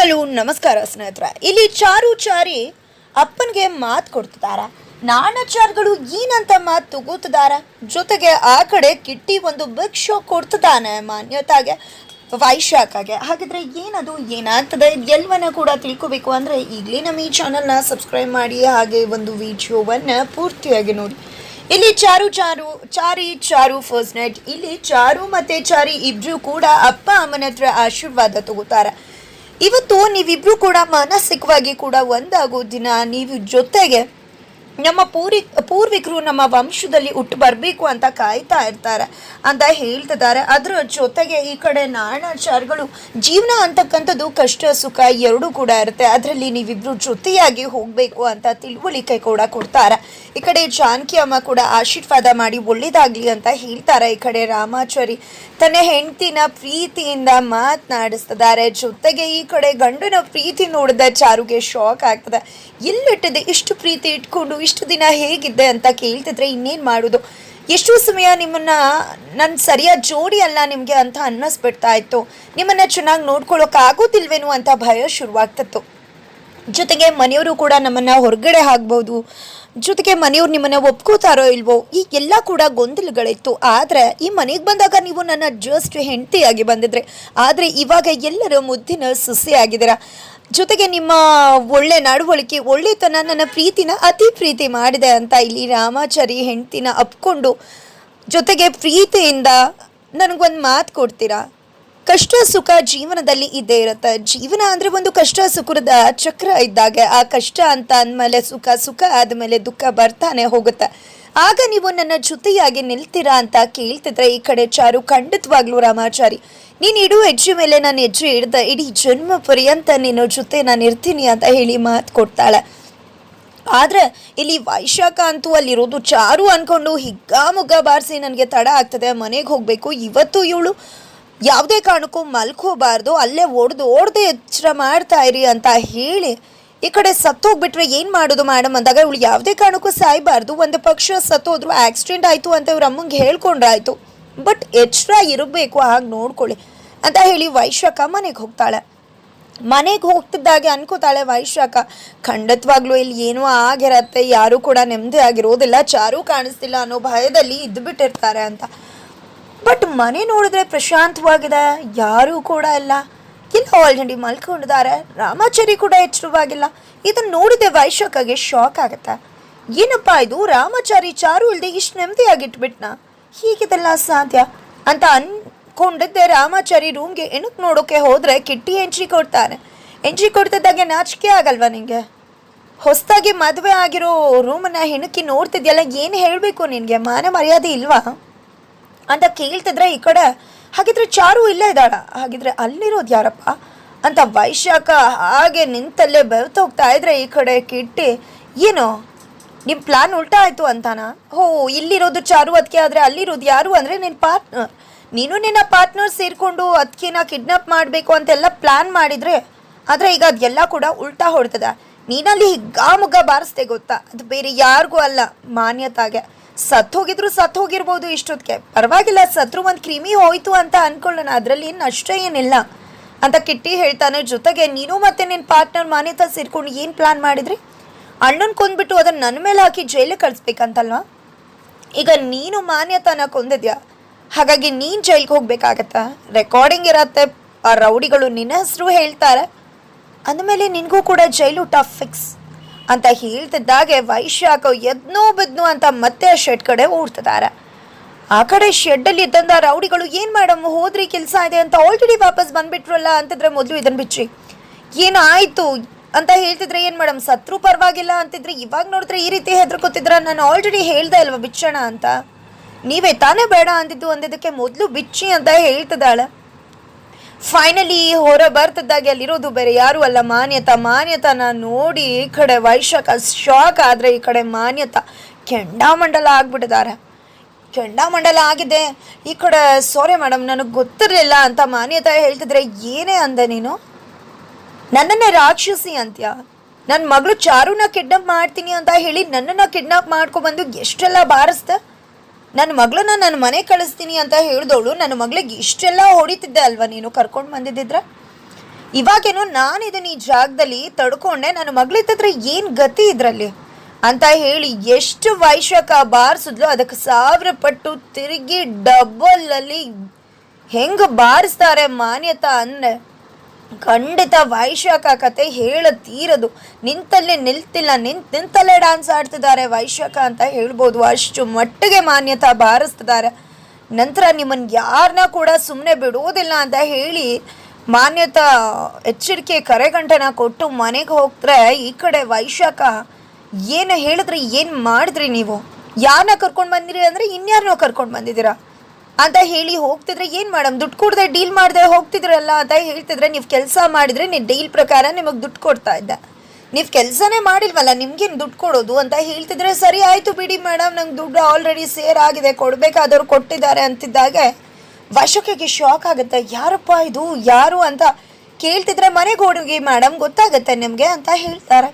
Hello ನಮಸ್ಕಾರ ಸ್ನೇಹಿತರೆ. ಇಲ್ಲಿ ಚಾರು ಚಾರಿ ಅಪ್ಪನಿಗೆ ಮಾತು ಕೊಡ್ತಿದ್ದಾರೆ ನಾಣಚಾರ್ಗಳು ಏನಂತ ಮಾತು ತಗೋತಿದ್ದಾರೆ ಜೊತೆಗೆ ಆ ಕಡೆ ಕಿಟ್ಟಿ ಒಂದು ಬಿಗ್ ಶೋ ಕೊಡ್ತಿದ್ದಾನೆ ಮಾನ್ಯತಾಗೆ, ವೈಶಾಖಗೆ. ಹಾಗಿದ್ರೆ ಏನದು, ಏನಾಗ್ತದೆ ಎಲ್ಲವನ್ನ ಕೂಡ ತಿಳ್ಕೊಬೇಕು ಅಂದರೆ ಈಗಲೇ ನಮ್ಮ ಈ ಚಾನಲ್ನ ಸಬ್ಸ್ಕ್ರೈಬ್ ಮಾಡಿ, ಹಾಗೆ ಒಂದು ವಿಡಿಯೋವನ್ನು ಪೂರ್ತಿಯಾಗಿ ನೋಡಿ. ಇಲ್ಲಿ ಚಾರು ಚಾರು, ಚಾರಿ ಚಾರು ಫಸ್ಟ್ ನೈಟ್ ಇಲ್ಲಿ ಚಾರು ಮತ್ತೆ ಚಾರಿ ಇಬ್ರು ಕೂಡ ಅಪ್ಪ ಅಮ್ಮನ ಹತ್ರ ಆಶೀರ್ವಾದ ತಗೋತಾರೆ. ಇವತ್ತು ನೀವಿಬ್ರು ಕೂಡ ಮಾನಸಿಕವಾಗಿ ಕೂಡ ಒಂದಾಗೋ ದಿನ ನೀವು ಜೊತೆಗೆ ನಮ್ಮ ಪೂರಿ, ಪೂರ್ವಿಕರು ನಮ್ಮ ವಂಶದಲ್ಲಿ ಹುಟ್ಟು ಬರಬೇಕು ಅಂತ ಕಾಯ್ತಾ ಇರ್ತಾರೆ ಅಂತ ಹೇಳ್ತಿದ್ದಾರೆ. ಅದರ ಜೊತೆಗೆ ಈ ಕಡೆ ನಾರಾಯಣಾಚಾರ್ಯಗಳು ಜೀವನ ಅಂತಕ್ಕಂಥದ್ದು ಕಷ್ಟ, ಸುಖ ಎರಡೂ ಕೂಡ ಇರುತ್ತೆ. ಅದರಲ್ಲಿ ನೀವಿಬ್ರು ಜೊತೆಯಾಗಿ ಹೋಗಬೇಕು ಅಂತ ತಿಳುವಳಿಕೆ ಕೂಡ ಕೊಡ್ತಾರೆ. ಈ ಕಡೆ ಜಾನಕಿ ಅಮ್ಮ ಕೂಡ ಆಶೀರ್ವಾದ ಮಾಡಿ ಒಳ್ಳೇದಾಗಲಿ ಅಂತ ಹೇಳ್ತಾರೆ. ಈ ಕಡೆ ರಾಮಾಚಾರಿ ತನ್ನ ಹೆಂಡತಿನ ಪ್ರೀತಿಯಿಂದ ಮಾತನಾಡಿಸ್ತಿದ್ದಾರೆ. ಜೊತೆಗೆ ಈ ಕಡೆ ಗಂಡನ ಪ್ರೀತಿ ನೋಡಿದ ಚಾರುಗೆ ಶಾಕ್ ಆಗ್ತದೆ. ಎಲ್ಲಿಟ್ಟಿದೆ? ಇಷ್ಟು ಪ್ರೀತಿ ಇಟ್ಕೊಂಡು ಇಷ್ಟು ದಿನ ಹೇಗಿದ್ದೆ ಅಂತ ಕೇಳ್ತಿದ್ರೆ ಇನ್ನೇನು ಮಾಡೋದು? ಎಷ್ಟು ಸಮಯ ನಿಮ್ಮನ್ನು ನನ್ನ ಸರಿಯಾದ ಜೋಡಿ ಅಲ್ಲ ನಿಮಗೆ ಅಂತ ಅನ್ನಿಸ್ಬಿಡ್ತಾ ಇತ್ತು. ನಿಮ್ಮನ್ನು ಚೆನ್ನಾಗಿ ನೋಡ್ಕೊಳ್ಳೋಕ್ಕಾಗೋದಿಲ್ವೇನೋ ಅಂತ ಭಯ ಶುರುವಾಗ್ತಿತ್ತು. ಜೊತೆಗೆ ಮನೆಯವರು ಕೂಡ ನಮ್ಮನ್ನು ಹೊರಗಡೆ ಆಗ್ಬೋದು ಜೊತೆಗೆ ಮನೆಯವ್ರು ನಿಮ್ಮನ್ನು ಒಪ್ಕೋತಾರೋ ಇಲ್ವೋ, ಈ ಎಲ್ಲ ಕೂಡ ಗೊಂದಲಗಳಿತ್ತು. ಆದರೆ ಈ ಮನೆಗೆ ಬಂದಾಗ ನೀವು ನನ್ನ ಜಸ್ಟ್ ಹೆಂಡತಿಯಾಗಿ ಬಂದಿದ್ರೆ. ಆದರೆ ಇವಾಗ ಎಲ್ಲರೂ ಮುದ್ದಿನ ಸೊಸೆಯಾಗಿದ್ದೀರಾ. ಜೊತೆಗೆ ನಿಮ್ಮ ಒಳ್ಳೆ ನಡವಳಿಕೆ, ಒಳ್ಳೆತನ ನನ್ನ ಪ್ರೀತಿನ ಅತಿ ಪ್ರೀತಿ ಮಾಡಿದೆ ಅಂತ ಇಲ್ಲಿ ರಾಮಾಚಾರಿ ಹೆಂಡತಿನ ಅಪ್ಕೊಂಡು, ಜೊತೆಗೆ ಪ್ರೀತಿಯಿಂದ ನನಗೊಂದು ಮಾತು ಕೊಡ್ತೀರಾ? ಕಷ್ಟ ಸುಖ ಜೀವನದಲ್ಲಿ ಇದ್ದೇ ಇರುತ್ತೆ. ಜೀವನ ಅಂದ್ರೆ ಒಂದು ಕಷ್ಟ ಸುಖದ ಚಕ್ರ ಇದ್ದಾಗೆ. ಆ ಕಷ್ಟ ಅಂತ ಅಂದ್ಮೇಲೆ ಸುಖ ಸುಖ ಆದಮೇಲೆ ದುಃಖ ಬರ್ತಾನೆ ಹೋಗುತ್ತೆ. ಆಗ ನೀವು ನನ್ನ ಜೊತೆಯಾಗಿ ನಿಲ್ತೀರಾ ಅಂತ ಕೇಳ್ತಿದ್ರೆ ಈ ಕಡೆ ಚಾರು ಖಂಡಿತವಾಗ್ಲೂ ರಾಮಾಚಾರಿ. ನೀನು ಇಡೂ ಹೆಜ್ಜೆ ಮೇಲೆ ನಾನು ಹೆಜ್ಜೆ ಇಡ್ದೆ, ಇಡೀ ಜನ್ಮ ಪರ್ಯಂತ ನಿನ್ನ ಜೊತೆ ನಾನು ಇರ್ತೀನಿ ಅಂತ ಹೇಳಿ ಮಾತು ಕೊಡ್ತಾಳೆ. ಆದ್ರೆ ಇಲ್ಲಿ ವೈಶಾಖ ಅಂತೂ ಅಲ್ಲಿರೋದು ಚಾರು ಅನ್ಕೊಂಡು ಹಿಗ್ಗಾಮುಗ್ಗ ಬಾರಿಸಿ ನನಗೆ ತಡ ಆಗ್ತದೆ. ಮನೆಗೆ ಹೋಗಬೇಕು. ಇವತ್ತು ಇವಳು ಯಾವುದೇ ಕಾರಣಕ್ಕೂ ಮಲ್ಕೋಬಾರ್ದು, ಅಲ್ಲೇ ಒಡೆದು ಓಡದೆ ಎಚ್ಚರ ಮಾಡ್ತಾ ಇರಿ ಅಂತ ಹೇಳಿ ಈ ಕಡೆ ಸತ್ತೋಗ್ಬಿಟ್ರೆ ಏನು ಮಾಡೋದು ಮೇಡಮ್ ಅಂದಾಗ ಇವಳು ಯಾವುದೇ ಕಾರಣಕ್ಕೂ ಸಾಯಬಾರ್ದು. ಒಂದು ಪಕ್ಷ ಸತ್ತೋದ್ರು ಆಕ್ಸಿಡೆಂಟ್ ಆಯಿತು ಅಂತ ಇವ್ರ ಅಮ್ಮಂಗೆ ಹೇಳ್ಕೊಂಡ್ರಾಯ್ತು. ಬಟ್ ಎಚ್ಚರ ಇರಬೇಕು, ಹಾಗೆ ನೋಡ್ಕೊಳ್ಳಿ ಅಂತ ಹೇಳಿ ವೈಶಾಖ ಮನೆಗೆ ಹೋಗ್ತಾಳೆ. ಮನೆಗೆ ಹೋಗ್ತಿದ್ದಾಗೆ ಅನ್ಕೋತಾಳೆ ವೈಶಾಖ, ಖಂಡಿತವಾಗ್ಲೂ ಇಲ್ಲಿ ಏನೋ ಆಗಿರತ್ತೆ, ಯಾರೂ ಕೂಡ ನೆಮ್ಮದಿ ಆಗಿರೋದಿಲ್ಲ ಚಾರು ಕಾಣಿಸ್ತಿಲ್ಲ ಅನ್ನೋ ಭಯದಲ್ಲಿ ಇದ್ದುಬಿಟ್ಟಿರ್ತಾರೆ ಅಂತ. ಬಟ್ ಮನೆ ನೋಡಿದ್ರೆ ಪ್ರಶಾಂತವಾಗಿದೆ, ಯಾರೂ ಕೂಡ ಇಲ್ಲ ಇಲ್ಲ ಆಲ್ರೆಡಿ ಮಲ್ಕೊಂಡಿದ್ದಾರೆ, ರಾಮಾಚಾರಿ ಕೂಡ ಎಚ್ಚರವಾಗಿಲ್ಲ. ಇದನ್ನ ನೋಡಿದೆ ವೈಶಾಖಗೆ ಶಾಕ್ ಆಗುತ್ತೆ. ಏನಪ್ಪ ಇದು? ರಾಮಾಚಾರಿ ಚಾರು ಇಲ್ಲದೆ ಇಷ್ಟು ನೆಮ್ಮದಿಯಾಗಿಟ್ಬಿಟ್ನ? ಹೀಗಿದೆಲ್ಲ ಸಾಧ್ಯ ಅಂತ ಅನ್ಕೊಂಡಿದ್ದೆ ರಾಮಾಚಾರಿ ರೂಮ್ಗೆ ಎಣಕ್ ನೋಡೋಕೆ ಹೋದ್ರೆ ಕಿಟ್ಟಿ ಎಂಟ್ರಿ ಕೊಡ್ತಾನೆ ಎಂಟ್ರಿ ಕೊಡ್ತಿದ್ದಾಗೆ ನಾಚಿಕೆ ಆಗಲ್ವಾ ನಿಂಗೆ? ಹೊಸದಾಗಿ ಮದುವೆ ಆಗಿರೋ ರೂಮನ್ನ ಹೆಣಕಿ ನೋಡ್ತಿದ್ಯಲ್ಲ, ಏನು ಹೇಳಬೇಕು ನಿನಗೆ? ಮಾನ ಮರ್ಯಾದೆ ಇಲ್ವಾ? ಅಂತ ಕೇಳ್ತಿದ್ರೆ ಈ ಕಡೆ, ಹಾಗಿದ್ರೆ ಚಾರು ಇಲ್ಲೇ ಇದ್ದಾಳ. ಹಾಗಿದ್ರೆ ಅಲ್ಲಿರೋದು ಯಾರಪ್ಪ? ಅಂತ ವೈಶಾಖ ಹಾಗೆ ನಿಂತಲ್ಲೇ ಬೆವ್ತು ಹೋಗ್ತಾ ಇದ್ರೆ ಈ ಕಡೆ ಕಿಟ್ಟಿ, ಏನು ನಿಮ್ಮ ಪ್ಲಾನ್ ಉಲ್ಟಾ ಆಯ್ತು ಅಂತಾನ? ಹೋ, ಇಲ್ಲಿರೋದು ಚಾರು ಅದಕ್ಕೆ ಆದರೆ ಅಲ್ಲಿರೋದು ಯಾರು ಅಂದರೆ ನಿನ್ನ ಪಾರ್ಟ್ನರ್ ನೀನು ನಿನ್ನ ಪಾರ್ಟ್ನರ್ ಸೇರಿಕೊಂಡು ಅದಕ್ಕಿನ ಕಿಡ್ನಾಪ್ ಮಾಡಬೇಕು ಅಂತೆಲ್ಲ ಪ್ಲಾನ್ ಮಾಡಿದ್ರೆ, ಆದರೆ ಈಗ ಅದೆಲ್ಲ ಕೂಡ ಉಲ್ಟಾ ಹೊಡ್ತದೆ. ನೀನಲ್ಲಿ ಹಿಗ್ಗಾಮುಗ್ಗ ಬಾರಿಸ್ದೆ ಗೊತ್ತಾ? ಅದು ಬೇರೆ ಯಾರಿಗೂ ಅಲ್ಲ, ಮಾನ್ಯತಾಗೆ. ಸತ್ ಹೋಗಿದ್ರು ಸತ್ ಹೋಗಿರ್ಬೋದು ಇಷ್ಟೊತ್ತಿಗೆ. ಪರವಾಗಿಲ್ಲ, ಸತ್ರು ಒಂದು ಕ್ರಿಮಿ ಹೋಯ್ತು ಅಂತ ಅನ್ಕೊಳ್ಳೋಣ. ಅದರಲ್ಲಿ ನಷ್ಟ ಏನಿಲ್ಲ? ಅಂತ ಕಿಟ್ಟಿ ಹೇಳ್ತಾನೆ. ಜೊತೆಗೆ ನೀನು ಮತ್ತೆ ನಿನ್ನ ಪಾರ್ಟ್ನರ್ ಮಾನ್ಯತಾ ಸೇರ್ಕೊಂಡು ಏನು ಪ್ಲಾನ್ ಮಾಡಿದ್ರಿ? ಅಣ್ಣನ ಕೊಂದ್ಬಿಟ್ಟು ಅದನ್ನ ನನ್ನ ಮೇಲೆ ಹಾಕಿ ಜೈಲಿಗೆ ಕಳಿಸ್ಬೇಕಂತಲ್ವಾ? ಈಗ ನೀನು ಮಾನ್ಯತಾನ ಕೊಂದಿದ್ಯಾ? ಹಾಗಾಗಿ ನೀನು ಜೈಲಿಗೆ ಹೋಗ್ಬೇಕಾಗತ್ತಾ? ರೆಕಾರ್ಡಿಂಗ್ ಇರತ್ತೆ, ಆ ರೌಡಿಗಳು ನಿನ್ನ ಹೆಸರು ಹೇಳ್ತಾರೆ. ಅಂದಮೇಲೆ ನಿನಗೂ ಕೂಡ ಜೈಲು ಟಫ್ ಫಿಕ್ಸ್ ಅಂತ ಹೇಳ್ತಿದ್ದಾಗೆ ವೈಶಾಖ ಎದ್ನೋ ಬಿದ್ನು ಅಂತ ಮತ್ತೆ ಶೆಡ್ ಕಡೆ ಓಡ್ತಿದ್ದಾರೆ. ಆ ಕಡೆ ಶೆಡ್ಡಲ್ಲಿ ಇದ್ದಂಥ ರೌಡಿಗಳು ಏನು ಮೇಡಮ್ ಹೋದ್ರಿ ಕೆಲಸ ಇದೆ ಅಂತ ಆಲ್ರೆಡಿ ವಾಪಸ್ ಬಂದುಬಿಟ್ರಲ್ಲ? ಅಂತಿದ್ರೆ ಮೊದಲು ಇದನ್ನು ಬಿಚ್ಚಿ ಆಯಿತು? ಅಂತ ಹೇಳ್ತಿದ್ರೆ, ಏನು ಮೇಡಮ್, ಸತ್ರು ಪರವಾಗಿಲ್ಲ? ಅಂತಿದ್ರೆ, ಇವಾಗ ನೋಡಿದ್ರೆ ಈ ರೀತಿ ಹೆದರ್ಕೋತಿದ್ರ? ನಾನು ಆಲ್ರೆಡಿ ಹೇಳ್ದೆ ಅಲ್ವಾ ಬಿಚ್ಚೋಣ ಅಂತ? ನೀವೇ ತಾನೇ ಬೇಡ ಅಂದಿದ್ದು, ಅಂದಿದ್ದಕ್ಕೆ ಮೊದಲು ಬಿಚ್ಚಿ ಅಂತ ಹೇಳ್ತಿದ್ದಾಳೆ. ಫೈನಲಿ ಹೊರ ಬರ್ತಿದ್ದಾಗೆ ಅಲ್ಲಿರೋದು ಬೇರೆ ಯಾರು ಅಲ್ಲ. ಮಾನ್ಯತಾ, ಮಾನ್ಯತಾನ ನೋಡಿ ಈ ಕಡೆ ವೈಶಾಖ ಶಾಕ್ ಆದರೆ ಈ ಕಡೆ ಮಾನ್ಯತ. ಕೆಂಡಾಮಂಡಲ ಆಗ್ಬಿಟ್ಟಿದ್ದಾರೆ. ಕೆಂಡಾಮಂಡಲ ಆಗಿದೆ. ಈ ಕಡೆ ಸಾರಿ ಮೇಡಮ್ ನನಗೆ ಗೊತ್ತಿರಲಿಲ್ಲ ಅಂತ ಮಾನ್ಯತಾ ಹೇಳ್ತಿದ್ರೆ ಏನೇ ಅಂದೆ ನೀನು? ನನ್ನನ್ನೇ ರಾಕ್ಷಸಿ ಅಂತ್ಯ? ನನ್ನ ಮಗಳು ಚಾರುನ ಕಿಡ್ನಾಪ್ ಮಾಡ್ತೀನಿ ಅಂತ ಹೇಳಿ ನನ್ನನ್ನು ಕಿಡ್ನಾಪ್ ಮಾಡ್ಕೊಬಂದು ಎಷ್ಟೆಲ್ಲ ಬಾರಿಸ್ದೆ? ನನ್ನ ಮಗಳನ್ನ ನನ್ನ ಮನೆ ಕಳಿಸ್ತೀನಿ ಅಂತ ಹೇಳಿದವಳು, ನನ್ನ ಮಗಳಿಗೆ ಇಷ್ಟೆಲ್ಲ ಹೊಡಿತಿದ್ದೆ ಅಲ್ವಾ ನೀನು ಕರ್ಕೊಂಡು ಇವಾಗೇನು ನಾನು ನಾನಿದ್ದೀನಿ ಈ ಜಾಗದಲ್ಲಿ, ತಡ್ಕೊಂಡೆ, ನನ್ನ ಮಗಳಿತ್ತಂದ್ರೆ ಏನು ಗತಿ ಇದರಲ್ಲಿ? ಅಂತ ಹೇಳಿ ಎಷ್ಟು ವೈಶಕ ಬಾರಿಸಿದ್ಲು ಅದಕ್ಕೆ ಸಾವಿರ ಪಟ್ಟು ತಿರುಗಿ ಡಬಲಲ್ಲಿ ಹೆಂಗೆ ಬಾರಿಸ್ತಾರೆ ಮಾನ್ಯತಾ ಅಂದರೆ. ಖಂಡಿತ ವೈಶಾಖ ಕತೆ ಹೇಳ ತೀರದು ನಿಂತಲ್ಲಿ ನಿಲ್ತಿಲ್ಲ, ನಿಂತ್ ನಿಂತಲ್ಲೇ ಡ್ಯಾನ್ಸ್ ಆಡ್ತಿದ್ದಾರೆ ವೈಶಾಖ ಅಂತ ಹೇಳ್ಬೋದು. ಅಷ್ಟು ಮಟ್ಟಿಗೆ ಮಾನ್ಯತೆ ಬಾರಿಸ್ತಿದ್ದಾರೆ. ನಂತರ ನಿಮ್ಮನ್ನು ಯಾರನ್ನ ಕೂಡ ಸುಮ್ಮನೆ ಬಿಡುವುದಿಲ್ಲ ಅಂತ ಹೇಳಿ ಮಾನ್ಯತಾ ಎಚ್ಚರಿಕೆ ಕರೆಗಂಟನ ಕೊಟ್ಟು ಮನೆಗೆ ಹೋಗ್ತಾರೆ ಈ ಕಡೆ ವೈಶಾಖ ಏನು ಹೇಳಿದ್ರಿ, ಏನು ಮಾಡಿದ್ರಿ ನೀವು? ಯಾರನ್ನ ಕರ್ಕೊಂಡು ಬಂದಿರಿ ಅಂದರೆ ಇನ್ಯಾರನ್ನೋ ಕರ್ಕೊಂಡು ಬಂದಿದ್ದೀರಾ? ಅಂತ ಹೇಳಿ ಹೋಗ್ತಿದ್ರೆ ಏನು ಮಾಡಮ್ ದುಡ್ಡು ಕೊಡದೆ ಡೀಲ್ ಮಾಡದೆ ಹೋಗ್ತಿದ್ರಲ್ಲ ಅಂತ ಹೇಳ್ತಿದ್ರೆ ನೀವು ಕೆಲಸ ಮಾಡಿದ್ರೆ ನೀವು ಡೀಲ್ ಪ್ರಕಾರ ನಿಮಗೆ ದುಡ್ಡು ಕೊಡ್ತಾ ಇದ್ದ. ನೀವು ಕೆಲಸನೇ ಮಾಡಿಲ್ವಲ್ಲ, ನಿಮ್ಗೇನು ದುಡ್ಡು ಕೊಡೋದು ಅಂತ ಹೇಳ್ತಿದ್ರೆ ಸರಿ ಆಯಿತು ಬಿಡಿ ಮೇಡಮ್ ನಂಗೆ ದುಡ್ಡು ಆಲ್ರೆಡಿ ಸೇರ್ ಆಗಿದೆ, ಕೊಡಬೇಕಾದವ್ರು ಕೊಟ್ಟಿದ್ದಾರೆ ಅಂತಿದ್ದಾಗೆ ವಶಕ್ಕೆ ಶಾಕ್ ಆಗುತ್ತೆ. ಯಾರಪ್ಪ ಇದು? ಯಾರು ಅಂತ ಕೇಳ್ತಿದ್ರೆ ಮನೆಗೆ ಹೋಗಿ ಮೇಡಮ್ ಗೊತ್ತಾಗುತ್ತೆ ನಿಮಗೆ ಅಂತ ಹೇಳ್ತಾರೆ.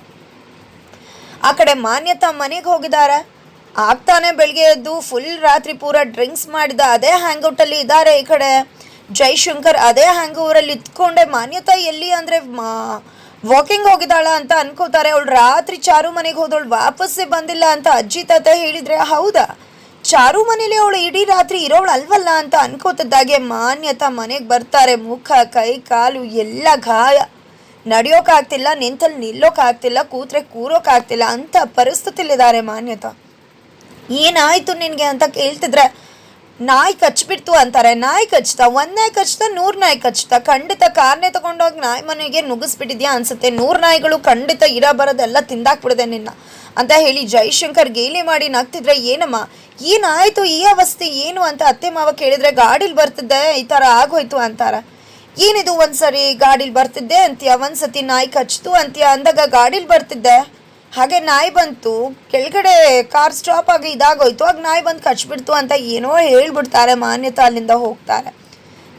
ಆ ಕಡೆ ಮಾನ್ಯತಾ ಮನೆಗೆ ಹೋಗಿದ್ದಾರೆ. ಆಗ್ತಾನೆ ಬೆಳಿಗ್ಗೆ ಎದ್ದು ಫುಲ್ ರಾತ್ರಿ ಪೂರ ಡ್ರಿಂಕ್ಸ್ ಮಾಡಿದ, ಅದೇ ಹ್ಯಾಂಗೌಟಲ್ಲಿ ಇದ್ದಾರೆ ಈ ಕಡೆ. ಜೈಶಂಕರ್ ಅದೇ ಹ್ಯಾಂಗ್ ಓವರಲ್ಲಿ ಇತ್ಕೊಂಡೆ ಮಾನ್ಯತಾ ಎಲ್ಲಿ ಅಂದರೆ ಮಾ ವಾಕಿಂಗ್ ಹೋಗಿದ್ದಾಳ ಅಂತ ಅನ್ಕೋತಾರೆ. ಅವಳು ರಾತ್ರಿ ಚಾರು ಮನೆಗೆ ಹೋದವಳು, ವಾಪಸ್ಸೇ ಬಂದಿಲ್ಲ ಅಂತ ಅಜ್ಜಿ ತಾತ ಹೇಳಿದ್ರೆ ಹೌದಾ? ಚಾರು ಮನೇಲಿ ಅವಳು ಇಡೀ ರಾತ್ರಿ ಇರೋಳು ಅಲ್ವಲ್ಲ ಅಂತ ಅನ್ಕೋತಿದ್ದಾಗೆ. ಮಾನ್ಯತಾ ಮನೆಗೆ ಬರ್ತಾರೆ. ಮುಖ, ಕೈ, ಕಾಲು ಎಲ್ಲ ಗಾಯ. ನಡೆಯೋಕ್ಕಾಗ್ತಿಲ್ಲ ನಿಂತಲ್ಲಿ ನಿಲ್ಲೋಕ್ಕಾಗ್ತಿಲ್ಲ ಕೂತ್ರೆ ಕೂರೋಕ್ಕಾಗ್ತಿಲ್ಲ ಅಂತ ಪರಿಸ್ಥಿತಿಲಿದ್ದಾರೆ ಮಾನ್ಯತಾ. ಏನಾಯ್ತು ನಿನಗೆ ಅಂತ ಕೇಳ್ತಿದ್ರೆ, ನಾಯಿ ಕಚ್ಬಿಡ್ತು ಅಂತಾರೆ. ನಾಯಿ ಕಚ್ತಾ ಒಂದು ನಾಯಿ ಕಚ್ತಾ ನೂರು ನಾಯಿ ಕಚ್ತಾ. ಖಂಡಿತ ಕಾರ್ನೇ ತಗೊಂಡೋಗಿ ನಾಯಿ ಮನೆಗೆ ನುಗ್ಗಿಸ್ಬಿಟ್ಟಿದ್ಯಾ ಅನ್ಸುತ್ತೆ. ನೂರು ನಾಯಿಗಳು ಖಂಡಿತ ಇರ ಬರೋದೆಲ್ಲ ತಿಂದಾಕ್ಬಿಡಿದೆ ನಿನ್ನ ಅಂತ ಹೇಳಿ ಜೈಶಂಕರ್ ಗೇಲಿ ಮಾಡಿ ನಗ್ತಿದ್ರೆ, ಏನಮ್ಮ, ಏನಾಯಿತು ಈ ಅವಸ್ಥೆ, ಏನು ಅಂತ ಅತ್ತೆ ಮಾವ ಕೇಳಿದ್ರೆ, ಗಾಡೀಲಿ ಬರ್ತಿದ್ದೆ, ಈ ಥರ ಆಗೋಯ್ತು ಅಂತಾರೆ. ಏನಿದು ಒಂದ್ಸರಿ ಗಾಡೀಲಿ ಬರ್ತಿದ್ದೆ ಅಂತೀಯ? ಒಂದ್ಸತಿ ನಾಯಿ ಕಚ್ತು ಅಂತೀಯ? ಅಂದಾಗ ಗಾಡೀಲಿ ಬರ್ತಿದ್ದೆ. ಹಾಗೆ ನಾಯಿ ಬಂತು, ಕೆಳಗಡೆ ಕಾರ್ ಸ್ಟಾಪ್ ಆಗಿ ಇದಾಗೋಯ್ತು, ಆಗ ನಾಯಿ ಬಂದು ಕಚ್ಬಿಡ್ತು ಅಂತ ಏನೋ ಹೇಳ್ಬಿಡ್ತಾರೆ, ಮಾನ್ಯತಾ ಅಲ್ಲಿಂದ ಹೋಗ್ತಾರೆ.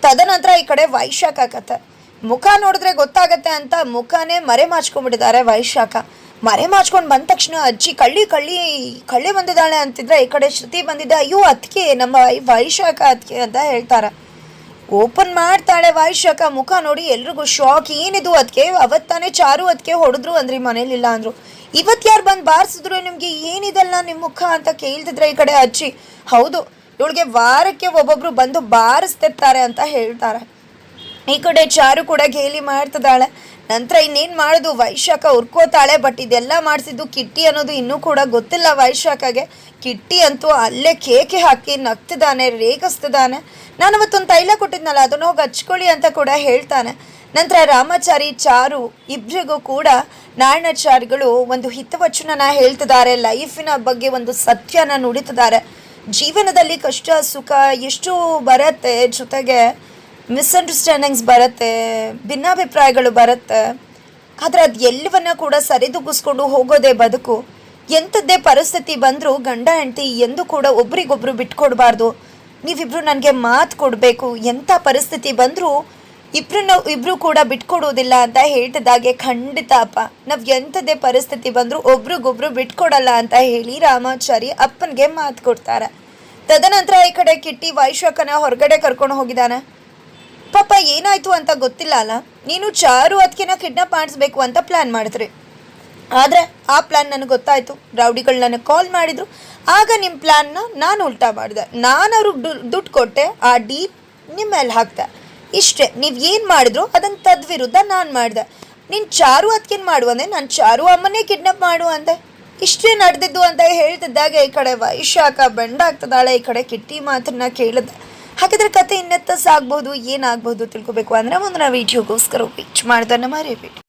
ತದನಂತರ ಈ ಕಡೆ ವೈಶಾಖ ಕತೆ. ಮುಖ ನೋಡಿದ್ರೆ ಗೊತ್ತಾಗತ್ತೆ ಅಂತ ಮುಖನೇ ಮರೆ ಮಾಚ್ಕೊಂಡ್ಬಿಟ್ಟಿದ್ದಾರೆ ವೈಶಾಖ. ಮರೆ ಮಾಚ್ಕೊಂಡು ಬಂದ ತಕ್ಷಣ ಅಜ್ಜಿ ಕಳ್ಳಿ ಕಳ್ಳಿ ಕಳ್ಳಿ ಬಂದಿದ್ದಾಳೆ ಅಂತಿದ್ರೆ ಈ ಕಡೆ ಶ್ರುತಿ ಬಂದಿದ್ದೆ ಅಯ್ಯೋ ಅದಕ್ಕೆ ನಮ್ಮ ವೈಶಾಖ ಅದಕ್ಕೆ ಅಂತ ಹೇಳ್ತಾರೆ. ಓಪನ್ ಮಾಡ್ತಾಳೆ ವೈಶಾಖ, ಮುಖ ನೋಡಿ ಎಲ್ರಿಗೂ ಶಾಕ್ ಏನಿದು ಅದಕ್ಕೆ ಅವತ್ತಾನೆ ಚಾರು ಅದಕ್ಕೆ ಹೊಡೆದ್ರು ಅಂದ್ರಿ ಮನೇಲಿಲ್ಲ ಅಂದ್ರು. ಇವತ್ತು ಯಾರು ಬಂದು ಬಾರಿಸಿದ್ರು ನಿಮಗೆ ಏನಿದಲ್ಲ ನಿಮ್ಮ ಮುಖ ಅಂತ ಕೇಳ್ತಿದ್ರೆ ಈ ಕಡೆ ಅಜ್ಜಿ. ಹೌದು, ಇವಳಿಗೆ ವಾರಕ್ಕೆ ಒಬ್ಬೊಬ್ರು ಬಂದು ಬಾರಿಸ್ತಿರ್ತಾರೆ ಅಂತ ಹೇಳ್ತಾರೆ. ಈ ಕಡೆ ಚಾರು ಕೂಡ ಗೇಲಿ ಮಾಡ್ತಿದ್ದಾಳೆ. ನಂತರ ಇನ್ನೇನು ಮಾಡೋದು? ವೈಶಾಖ ಉರ್ಕೋತಾಳೆ ಬಟ್ ಇದೆಲ್ಲ ಮಾಡಿಸಿದ್ದು ಕಿಟ್ಟಿ ಅನ್ನೋದು ಇನ್ನೂ ಕೂಡ ಗೊತ್ತಿಲ್ಲ ವೈಶಾಖಗೆ. ಕಿಟ್ಟಿ ಅಂತೂ ಅಲ್ಲೇ ಕೇಕೆ ಹಾಕಿ ನಗ್ತಿದ್ದಾನೆ, ರೇಗಿಸ್ತಿದ್ದಾನೆ. ನಾನು ಅವತ್ತೊಂದು ತೈಲ ಕೊಟ್ಟಿದ್ನಲ್ಲ, ಅದನ್ನು ಹೋಗಿ ಹಚ್ಕೊಳ್ಳಿ ಅಂತ ಕೂಡ ಹೇಳ್ತಾನೆ. ನಂತರ ರಾಮಾಚಾರಿ ಚಾರು ಇಬ್ಬರಿಗೂ ಕೂಡ ನಾರಾಯಣಾಚಾರಿಗಳು ಒಂದು ಹಿತವಚನನ ಹೇಳ್ತಿದ್ದಾರೆ. ಲೈಫಿನ ಬಗ್ಗೆ ಒಂದು ಸತ್ಯನ ನುಡಿತಿದ್ದಾರೆ. ಜೀವನದಲ್ಲಿ ಕಷ್ಟ, ಸುಖ ಎಷ್ಟು ಬರುತ್ತೆ. ಜೊತೆಗೆ ಮಿಸ್ಅಂಡರ್ಸ್ಟ್ಯಾಂಡಿಂಗ್ಸ್ ಬರುತ್ತೆ, ಭಿನ್ನಾಭಿಪ್ರಾಯಗಳು ಬರುತ್ತೆ. ಆದರೆ ಅದು ಎಲ್ಲವನ್ನ ಕೂಡ ಸರಿದೂಗಿಸ್ಕೊಂಡು ಹೋಗೋದೇ ಬದುಕು. ಎಂಥದ್ದೇ ಪರಿಸ್ಥಿತಿ ಬಂದರೂ ಗಂಡ, ಹೆಂಡತಿ ಎಂದು ಕೂಡ ಒಬ್ರಿಗೊಬ್ರು ಬಿಟ್ಕೊಡ್ಬಾರ್ದು. ನೀವಿಬ್ರು ನನಗೆ ಮಾತು ಕೊಡಬೇಕು. ಎಂಥ ಪರಿಸ್ಥಿತಿ ಬಂದರೂ ಇಬ್ರನ್ನ ಇಬ್ರು ಕೂಡ ಬಿಟ್ಕೊಡೋದಿಲ್ಲ ಅಂತ ಹೇಳ್ತಿದ್ದಾಗೆ, ಖಂಡಿತ ಅಪ್ಪ. ನಾವು ಎಂಥದ್ದೇ ಪರಿಸ್ಥಿತಿ ಬಂದರೂ ಒಬ್ರಿಗೊಬ್ರು ಬಿಟ್ಕೊಡಲ್ಲ ಅಂತ ಹೇಳಿ ರಾಮಾಚಾರಿ ಅಪ್ಪನಿಗೆ ಮಾತು ಕೊಡ್ತಾರೆ. ತದನಂತರ ಈ ಕಡೆ ಕಿಟ್ಟಿ ವೈಶಾಖನ ಹೊರಗಡೆ ಕರ್ಕೊಂಡು ಹೋಗಿದ್ದಾನೆ. ಪಾಪ ಏನಾಯ್ತು ಅಂತ ಗೊತ್ತಿಲ್ಲ ಅಲ್ಲ? ನೀನು ಚಾರು ಅದಕ್ಕಿನ ಕಿಡ್ನಾಪ್ ಮಾಡಿಸ್ಬೇಕು ಅಂತ ಪ್ಲ್ಯಾನ್ ಮಾಡಿದ್ರಿ. ಆದರೆ ಆ ಪ್ಲ್ಯಾನ್ ನನಗೆ ಗೊತ್ತಾಯಿತು. ರೌಡಿಗಳು ನನಗೆ ಕಾಲ್ ಮಾಡಿದರು. ಆಗ ನಿಮ್ಮ ಪ್ಲ್ಯಾನ್ನ ನಾನು ಉಲ್ಟಾ ಮಾಡಿದೆ. ನಾನು ಅವ್ರಿಗೆ ದುಡ್ಡು ಕೊಟ್ಟೆ, ಆ ಡೀಪ್ ನಿಮ್ಮ ಮೇಲೆ ಹಾಕ್ದೆ. ಇಷ್ಟೇ, ನೀವು ಏನು ಮಾಡಿದ್ರು ಅದನ್ನು ತದ್ವಿರುದ್ಧ ನಾನು ಮಾಡಿದೆ. ನೀನು ಚಾರು ಅದಕ್ಕೇನು ಮಾಡು ಅಂದೆ? ನಾನು ಚಾರು ಅಮ್ಮನೇ ಕಿಡ್ನಾಪ್ ಮಾಡು ಅಂದೆ. ಇಷ್ಟೇ ನಡೆದಿದ್ದು ಅಂತ ಹೇಳ್ತಿದ್ದಾಗ ಈ ಕಡೆ ವೈಶಾಖ ಬೆಂಡಾಗ್ತದಾಳೆ ಈ ಕಡೆ ಕಿಟ್ಟಿ ಮಾತನ್ನ ಕೇಳಿದೆ. ಹಾಗಾದ್ರೆ ಕತೆ ಇನ್ನೆತ್ತ ಸಾಗ್ಬೋದು, ಏನಾಗ್ಬೋದು ತಿಳ್ಕೊಬೇಕು ಅಂದರೆ ಮುಂದಿನ ವಿಡಿಯೋಗೋಸ್ಕರ ವೀಚ್ ಮಾಡ್ದೆ ಮರಿಬೇಡಿ